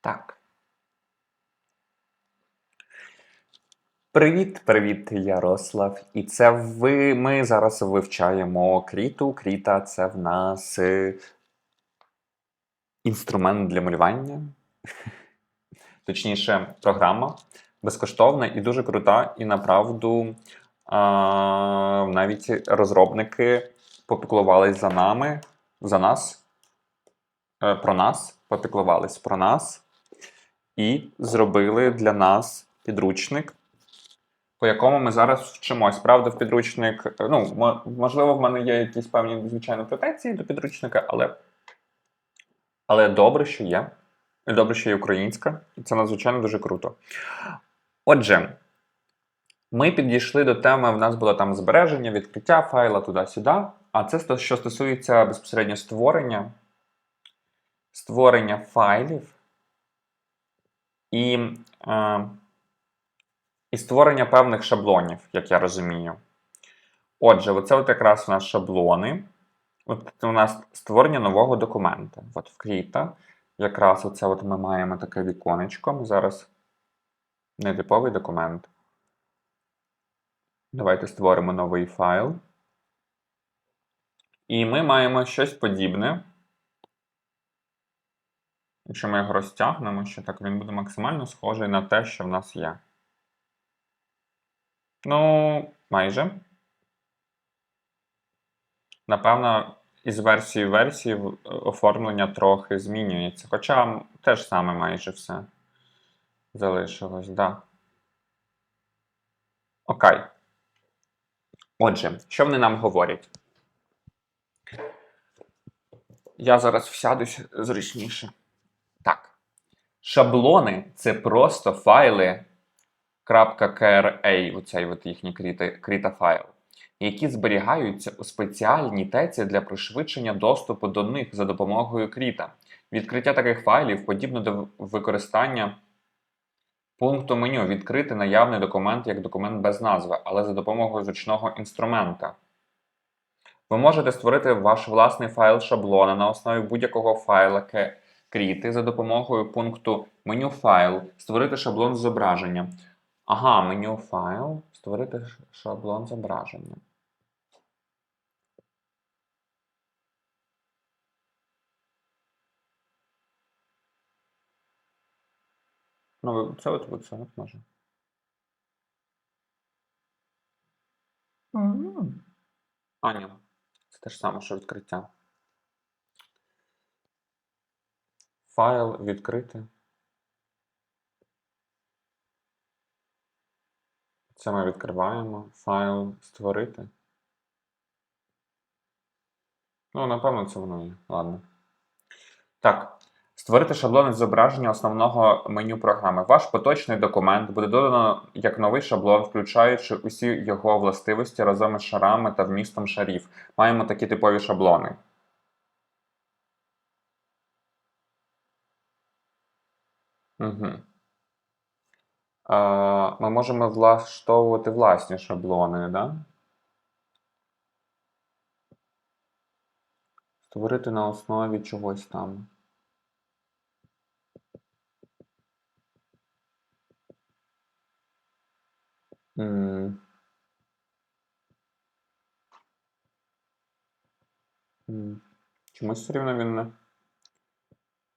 Так. Привіт, привіт, Ярослав. І це ви. Ми зараз вивчаємо кріту. Кріта це в нас е, інструмент для малювання. Точніше, програма безкоштовна і дуже крута. І направду а, навіть розробники попіклувались за нами, за нас, е, про нас, попіклувались про нас і зробили для нас підручник, по якому ми зараз вчимось. Правда, в підручник, е, ну, можливо, в мене є якісь певні, звичайно, претензії до підручника, але, але добре, що є. І добре, що є українська, і це надзвичайно дуже круто. Отже, ми підійшли до теми, в нас було там збереження, відкриття файла туди-сюди. А це що стосується безпосередньо створення, створення файлів і, е, і створення певних шаблонів, як я розумію. Отже, оце от якраз у нас шаблони. От у нас створення нового документа. От в Krita якраз оце от ми маємо таке віконечко. Ми зараз нетиповий документ. Давайте створимо новий файл. І ми маємо щось подібне. Якщо ми його розтягнемо, ще так він буде максимально схожий на те, що в нас є. Ну, майже. Напевно, із версії в версії оформлення трохи змінюється. Хоча м, те ж саме майже все залишилось, так. Да. Окей. Отже, що вони нам говорять? Я зараз всядусь зручніше. Шаблони це просто файли .kra, оцей от їхній кріта, файл, які зберігаються у спеціальній теці для пришвидшення доступу до них за допомогою кріта. Відкриття таких файлів подібно до використання пункту меню відкрити наявний документ як документ без назви, але за допомогою зручного інструмента. Ви можете створити ваш власний файл шаблона на основі будь-якого файла кріти за допомогою пункту меню файл, створити шаблон зображення. Ага, меню файл, створити шаблон зображення. Ну, це от, от може. А, ні. Це те ж саме, що відкриття. Файл відкрити. Це ми відкриваємо. Файл створити. Ну, напевно, це воно є. Ладно. Так. Створити шаблон із зображення основного меню програми. Ваш поточний документ буде додано як новий шаблон, включаючи усі його властивості разом із шарами та вмістом шарів. Маємо такі типові шаблони. Угу. А, ми можемо влаштовувати власні шаблони, да? Створити на основі чогось там. М. Чомусь все рівно він не.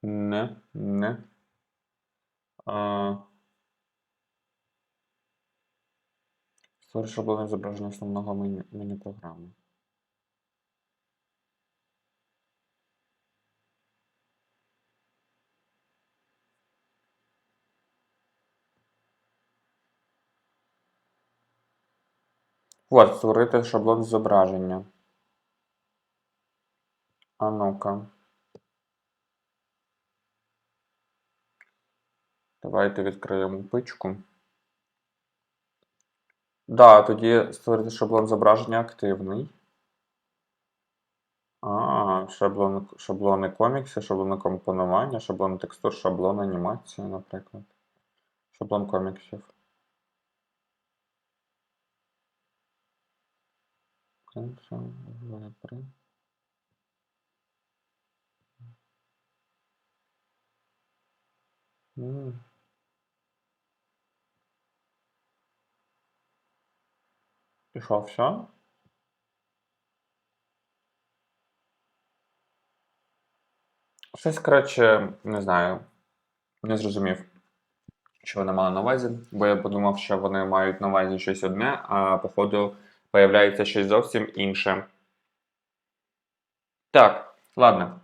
Не, не. А... Створи шаблони зображення основного меню, програми. Вот, створити шаблон зображення. А ну-ка. Давайте відкриємо пичку. Да, тоді створити шаблон зображення активний. А, шаблон, шаблони комікси, шаблони компонування, шаблон текстур, шаблон анімації, наприклад. Шаблон коміксів. Cancel, І що, все? Щось, коротше, не знаю. Не зрозумів, що вони мали на увазі, бо я подумав, що вони мають на увазі щось одне, а походу виявляється щось зовсім інше. Так, ладно.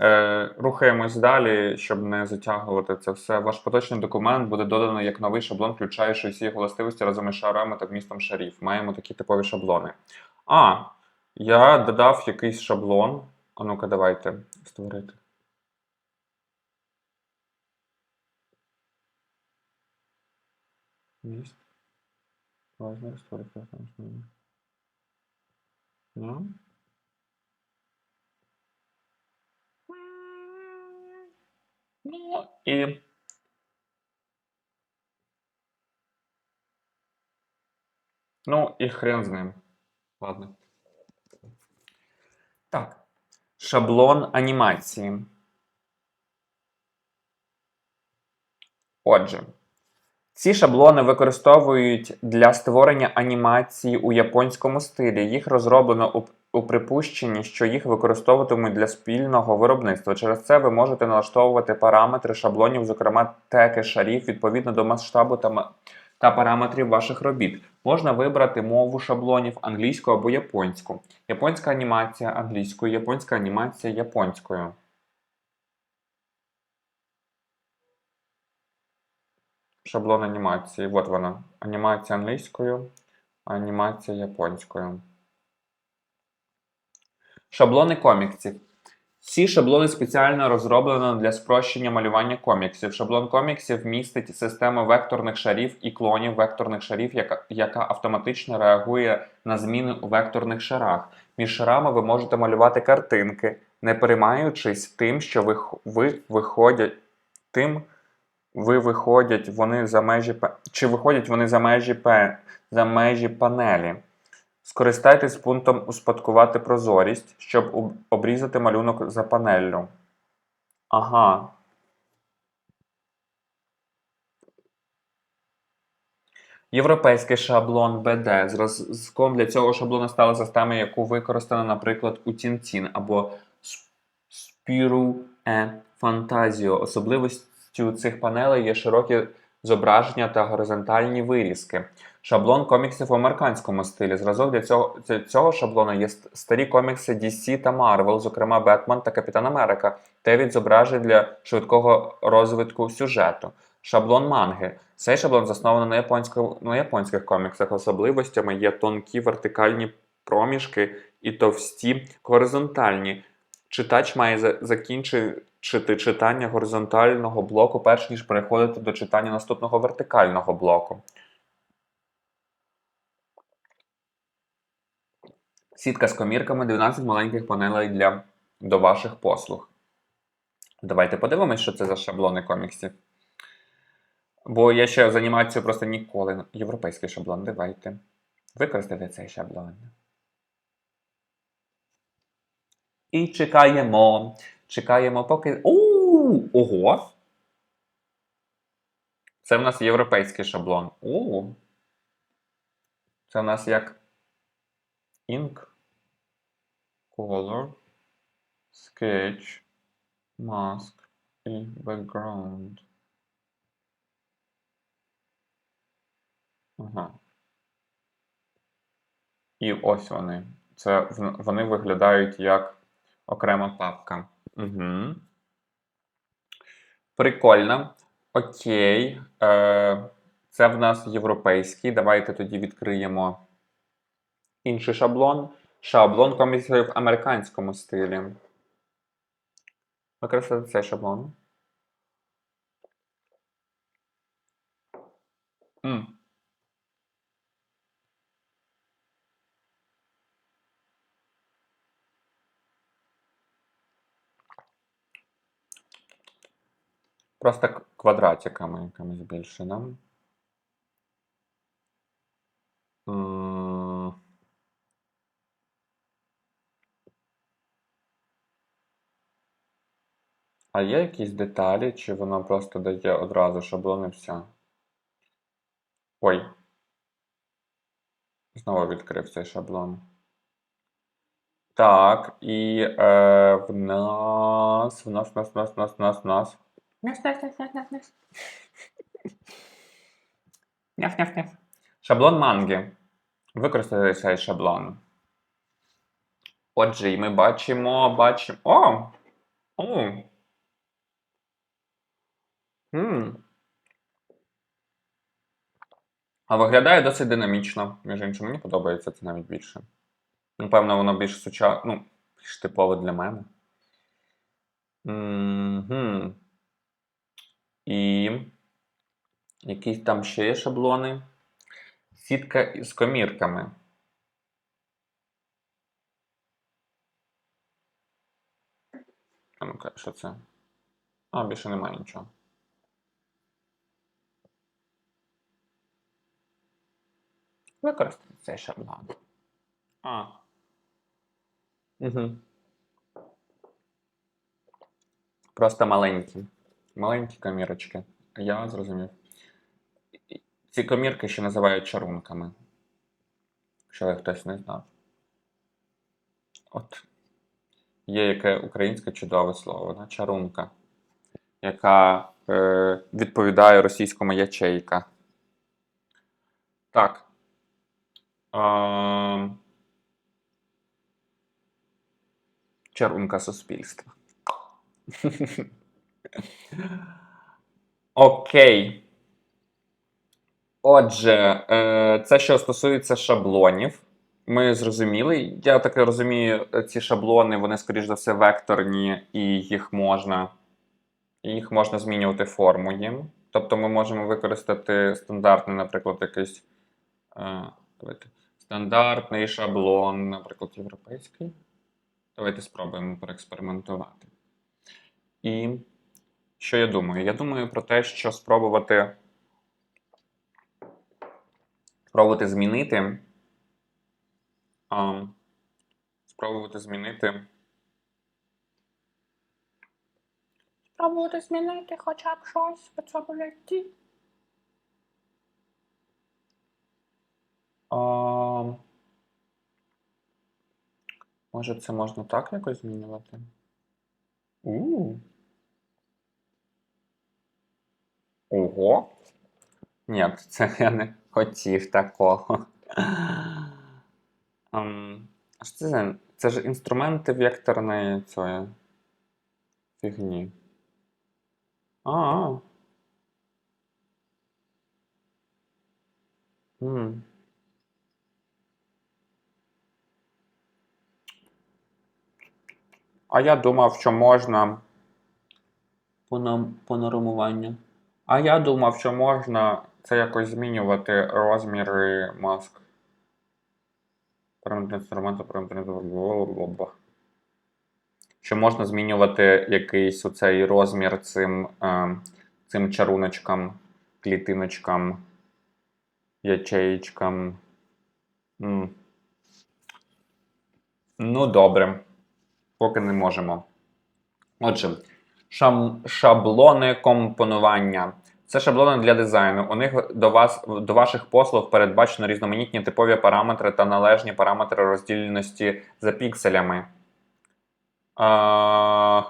Е, рухаємось далі, щоб не затягувати це все. Ваш поточний документ буде додано як новий шаблон, включаючи всі властивості разом із шарами та вмістом шарів. Маємо такі типові шаблони. А, я додав якийсь шаблон. А ну-ка, давайте створити. Міст. Розмір створити. Ну. Ну, і. Ну, і хрен з ним. Ладно. Так. Шаблон анімації. Отже, ці шаблони використовують для створення анімації у японському стилі. Їх розроблено у, припущенні, що їх використовуватимуть для спільного виробництва. Через це ви можете налаштовувати параметри шаблонів, зокрема теки шарів, відповідно до масштабу та, та параметрів ваших робіт. Можна вибрати мову шаблонів англійську або японську. Японська анімація англійською, японська анімація японською. Шаблон анімації. От вона. Анімація англійською, анімація японською. Шаблони коміксів. Ці шаблони спеціально розроблено для спрощення малювання коміксів. Шаблон коміксів містить систему векторних шарів і клонів векторних шарів, яка, яка автоматично реагує на зміни у векторних шарах. Між шарами ви можете малювати картинки, не переймаючись тим, що ви, ви виходять тим, ви виходять вони за межі чи виходять вони за межі за межі панелі. Скористайтесь пунктом Успадкувати прозорість, щоб обрізати малюнок за панеллю. Ага. Європейський шаблон BD. Зразком для цього шаблону стала система, яку використано, наприклад, у Tintin або Spirou e Fantasio. Особливістю цих панелей є широкі зображення та горизонтальні вирізки. Шаблон коміксів в американському стилі. Зразок для цього, для цього шаблону є старі комікси DC та Marvel, зокрема Бетмен та Капітан Америка, та від зображень для швидкого розвитку сюжету. Шаблон манги. Цей шаблон заснований на, на японських коміксах. Особливостями є тонкі вертикальні проміжки і товсті горизонтальні. Читач має за- закінчити читання горизонтального блоку, перш ніж переходити до читання наступного вертикального блоку. Сітка з комірками, 12 маленьких панелей для до ваших послуг. Давайте подивимось, що це за шаблони коміксів. Бо я ще з анімацією просто ніколи. Європейський шаблон, давайте. Використайте цей шаблон. І чекаємо. Чекаємо, поки. У, Ого! Це в нас європейський шаблон. У. Це в нас як Ink, Color, Sketch, Mask і Background. Ага. І ось вони. Це вони виглядають як окрема папка. Угу. Прикольно. Окей. Е, це в нас європейський. Давайте тоді відкриємо інший шаблон. Шаблон коміксів в американському стилі. Використати цей шаблон. Просто квадратиками якимись більше, да? А є якісь деталі, чи воно просто дає одразу шаблон і все? Ой. Знову відкрив цей шаблон. Так, і е, в нас, в нас, в нас, в нас, в нас, в нас, в нас. Няс, няс, няс, няс, няс, няс. Няф, няф, няф. Шаблон манги. Використати цей шаблон. Отже, і ми бачимо, бачимо. О! О! М. А виглядає досить динамічно. Між іншим, мені подобається це навіть більше. Напевно, воно більш суча... ну, більш типове для мене. Мгм. І якісь там ще є шаблони. Сітка із комірками. А ну-ка, що це? А, більше немає нічого. Використати цей шаблон. А. Угу. Просто маленькі. Маленькі комірочки. Я зрозумів. Ці комірки ще називають чарунками. Якщо хтось не знав. От. Є яке українське чудове слово, да? чарунка, яка е, відповідає російському ячейка. Так. А, чарунка суспільства. Окей. Отже, е, це що стосується шаблонів. Ми зрозуміли. Я так розумію, ці шаблони, вони, скоріш за все, векторні, і їх можна, їх можна змінювати форму їм. Тобто ми можемо використати стандартний, наприклад, якийсь е, стандартний шаблон, наприклад, європейський. Давайте спробуємо проекспериментувати. І що я думаю? Я думаю про те, що спробувати, спробувати змінити. А, спробувати змінити. Спробувати змінити хоча б щось в цьому житті. А, може, це можна так якось змінювати? у Ого. Ні, це я не хотів такого. Ем, а що це за. Це ж інструменти векторної цієї фігні. А. А я думав, що можна. Пано- Панорамування. А я думав, що можна це якось змінювати розміри маск. Параметри інструменту, параметри blablabla. Що можна змінювати якийсь оцей розмір цим, е, цим чаруночкам, клітиночкам, ячеїчкам. М. Ну, добре. Поки не можемо. Отже, шаблони компонування. Це шаблони для дизайну. У них до вас до ваших послуг передбачено різноманітні типові параметри та належні параметри роздільності за пікселями. А,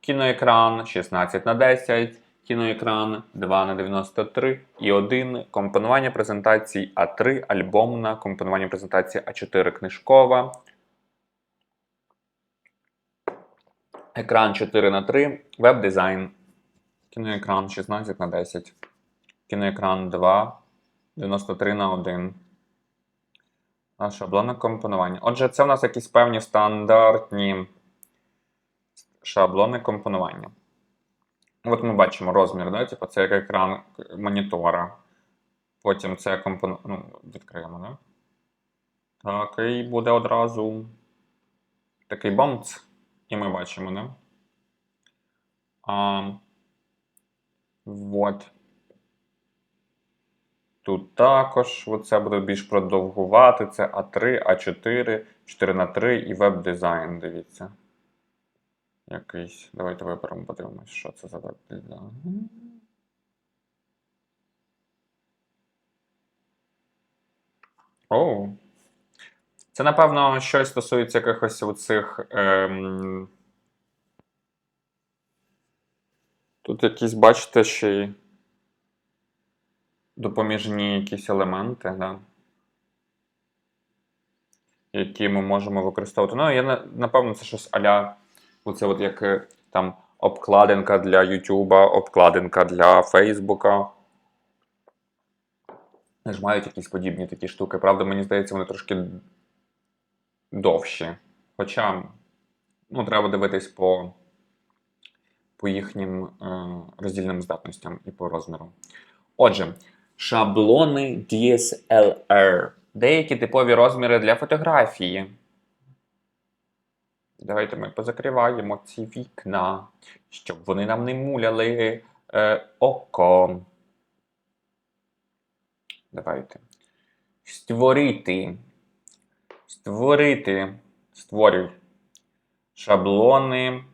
кіноекран 16 на 10, кіноекран 2 на 93 і 1. Компонування презентацій А3, альбомна, компонування презентації А4 книжкова. Екран 4 на 3, веб-дизайн. Кіноекран 16 на 10. Кіноекран 2, 93 на 1. А шаблони компонування. Отже, це у нас якісь певні стандартні шаблони компонування. От ми бачимо розмір, да? Типу, це як екран монітора. Потім це компон... ну, відкриємо, да? Так, і буде одразу такий бомц. І ми бачимо, да? А, вот. Тут також оце буде більш продовгувати. Це А3, А4, 4 на 3 і веб-дизайн, дивіться. Якийсь. Давайте виберемо, подивимось, що це за веб-дизайн. Оу. Це, напевно, щось стосується якихось оцих. Ем... Тут якісь, бачите, ще й допоміжні якісь елементи, да? які ми можемо використовувати. Ну, я напевно, це щось аля, оце от як е, там обкладинка для Ютуба, обкладинка для Фейсбука. Ж мають якісь подібні такі штуки. Правда, мені здається, вони трошки довші. Хоча, ну, треба дивитись по, по їхнім е, роздільним здатностям і по розміру. Отже, шаблони DSLR. Деякі типові розміри для фотографії. Давайте ми позакриваємо ці вікна, щоб вони нам не муляли е, око. Давайте. Створити. Створити. Створюй. Шаблони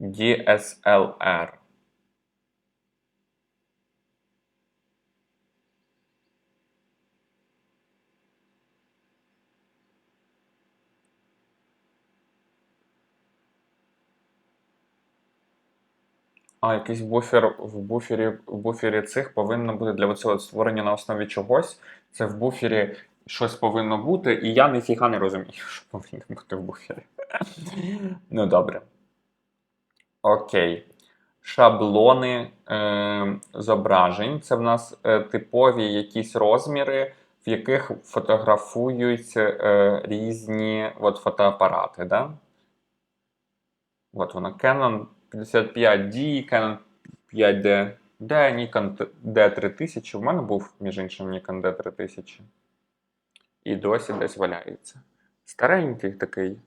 DSLR. А, якийсь буфер в буфері, в буфері цих повинно бути для цього створення на основі чогось. Це в буфері щось повинно бути, і я ніфіга не розумію, що повинно бути в буфері. Ну, добре. Окей. Шаблони е, зображень. Це в нас е, типові якісь розміри, в яких фотографують е, різні от, фотоапарати. Да? От воно Canon 55D, Canon 5D, D, Nikon D3000. У мене був, між іншим, Nikon D3000. І досі десь валяється. Старенький такий.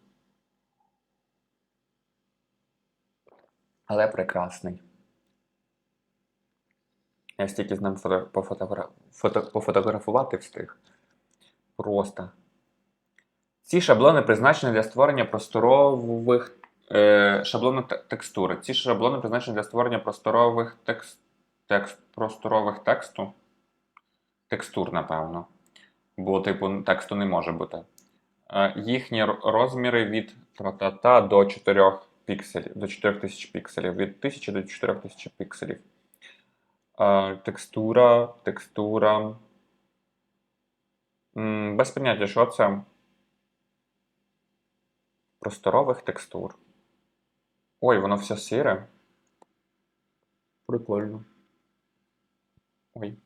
Але прекрасний. Я стільки з ним фото, фото, пофотографувати встиг. Просто. Ці шаблони призначені для створення просторових е, шаблони те- текстури. Ці шаблони призначені для створення просторових текст, текст, просторових тексту. Текстур, напевно. Бо, типу, тексту не може бути. Е, їхні розміри від тра-та-та до 4 пікселів, до 4000 пікселів. Від 1000 до 4000 пікселів. Е, текстура, текстура. Без поняття, що це? Просторових текстур. Ой, воно все сіре. Прикольно. Ой.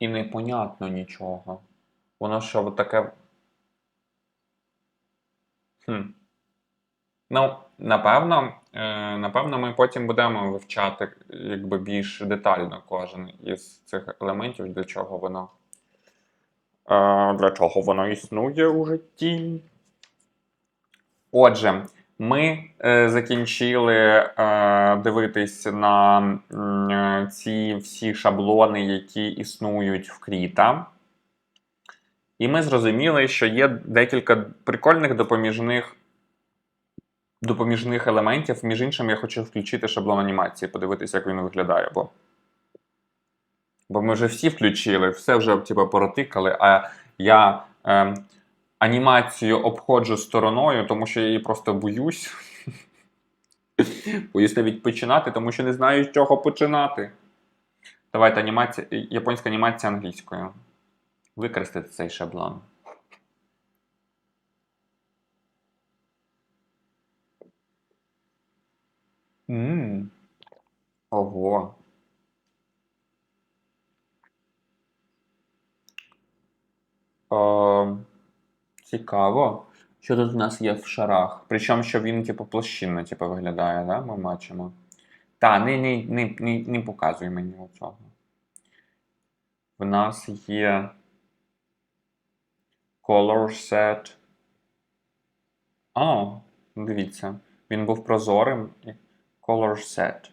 І непонятно нічого. Воно що таке. Хм. Ну, напевно, е, напевно, ми потім будемо вивчати якби більш детально кожен із цих елементів, для чого воно. Е, для чого воно існує у житті. Отже, ми е, закінчили е, дивитись на е, ці всі шаблони, які існують в Кріта. І ми зрозуміли, що є декілька прикольних допоміжних, допоміжних елементів. Між іншим, я хочу включити шаблон анімації, подивитися, як він виглядає. Бо, бо ми вже всі включили, все вже типу, поротикали, а я. Е, анімацію обходжу стороною, тому що я її просто боюсь. Боюсь навіть починати, тому що не знаю, з чого починати. Давайте анімація, японська анімація англійською. Використати цей шаблон. Ммм. Ого. Е, цікаво. Що тут в нас є в шарах? Причому, що він, типу, площинно типу, виглядає, да? ми бачимо. Та, не, не, не, не, не показуй мені оцього. В нас є color set. А, дивіться. Він був прозорим. Color set.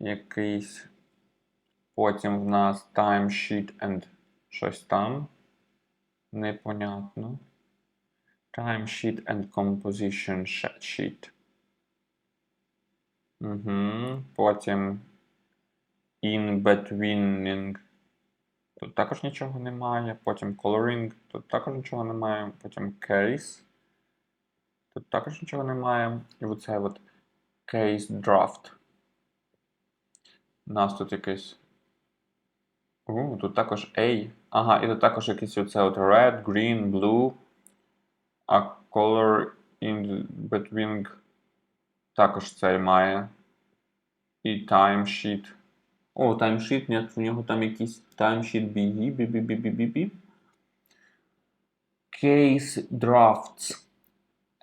Якийсь. Потім в нас timesheet and щось там. Непонятно. Timesheet and composition sheet. Угу. Потім in betweening. Тут також нічого немає. Потім coloring. Тут також нічого немає. Потім case. Тут також нічого немає. І оце от case draft. У нас тут якийсь. У, тут також A. Ага, і тут також якийсь оце от red, green, blue. А color in between також цей має. І timesheet. О, timesheet, ні, в нього там якийсь timesheet BE, BBBBBB. Case drafts.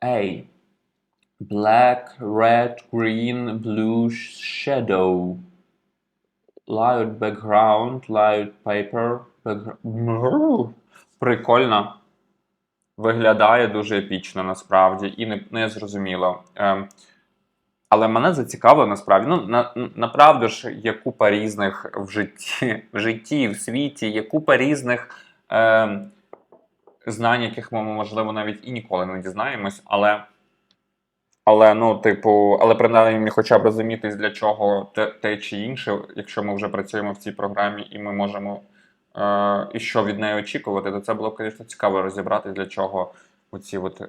A. Black, red, green, blue shadow. Light background, light paper. Background. Прикольно. Виглядає дуже епічно насправді і не, не зрозуміло. Ем, але мене зацікавило насправді. Ну, на, направду ж є купа різних в житті, в житті, в світі, є купа різних ем, знань, яких ми, можливо, навіть і ніколи не дізнаємось, але. Але, ну, типу, але принаймні хоча б розуміти, для чого те, те чи інше, якщо ми вже працюємо в цій програмі і ми можемо е, і що від неї очікувати, то це було б, звісно, цікаво розібрати, для чого оці от.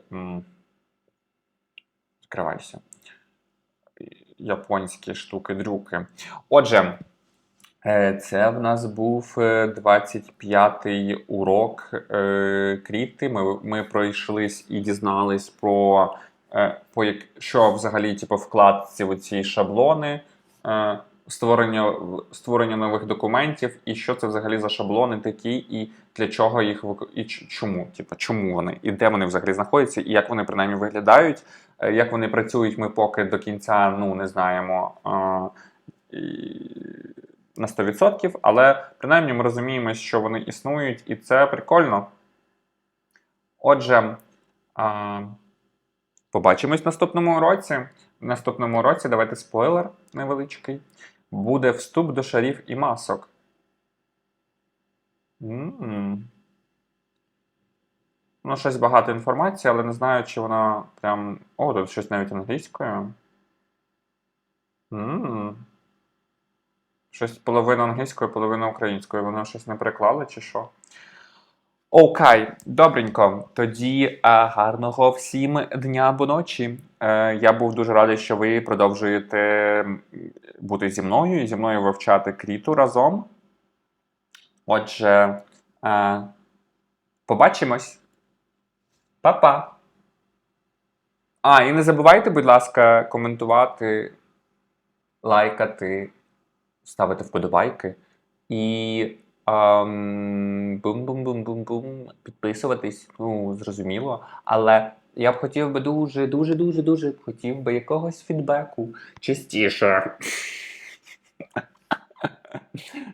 Відкривайся. Японські штуки-дрюки. Отже, е, це в нас був е, 25-й урок е, кріпти. Ми, ми пройшлись і дізнались про, е, по як, що взагалі типу, вкладці в ці шаблони, е, створення, створення нових документів, і що це взагалі за шаблони такі, і для чого їх вик- і чому, типу, чому вони, і де вони взагалі знаходяться, і як вони принаймні виглядають. Е, Як вони працюють, ми поки до кінця ну, не знаємо е, на 100%, але принаймні ми розуміємо, що вони існують, і це прикольно. Отже, е, побачимось в наступному році. В наступному році давайте спойлер невеличкий. Буде вступ до шарів і масок. М. Ну, щось багато інформації, але не знаю, чи вона прям. О, тут щось навіть англійською. м Щось половина англійською, половина українською. Воно щось не переклали, чи що? Окей, добренько. Тоді е, гарного всім дня або ночі. Е, я був дуже радий, що ви продовжуєте бути зі мною і зі мною вивчати кріту разом. Отже, е, побачимось. Па-па! А, і не забувайте, будь ласка, коментувати, лайкати, ставити вподобайки і бум-бум-бум-бум-бум, підписуватись, ну, зрозуміло. Але я б хотів би дуже, дуже, дуже, дуже хотів би якогось фідбеку частіше.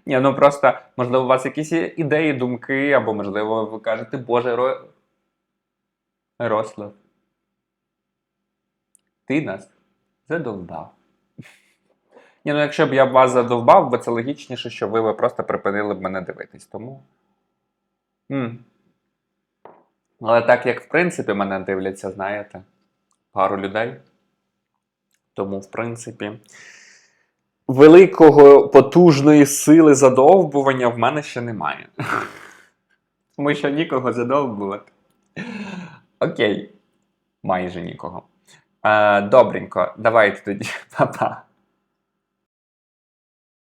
Ні, ну просто, можливо, у вас якісь ідеї, думки, або, можливо, ви кажете, Боже, Ро... Рослав. Ти нас задовбав. Ні, ну якщо б я б вас задовбав, бо це логічніше, що ви, просто припинили б мене дивитись. Тому. м Але так як в принципі мене дивляться, знаєте, пару людей. Тому, в принципі, великого потужної сили задовбування в мене ще немає. Тому що нікого задовбувати. Окей. Майже нікого. Е, добренько, давайте тоді, па-па.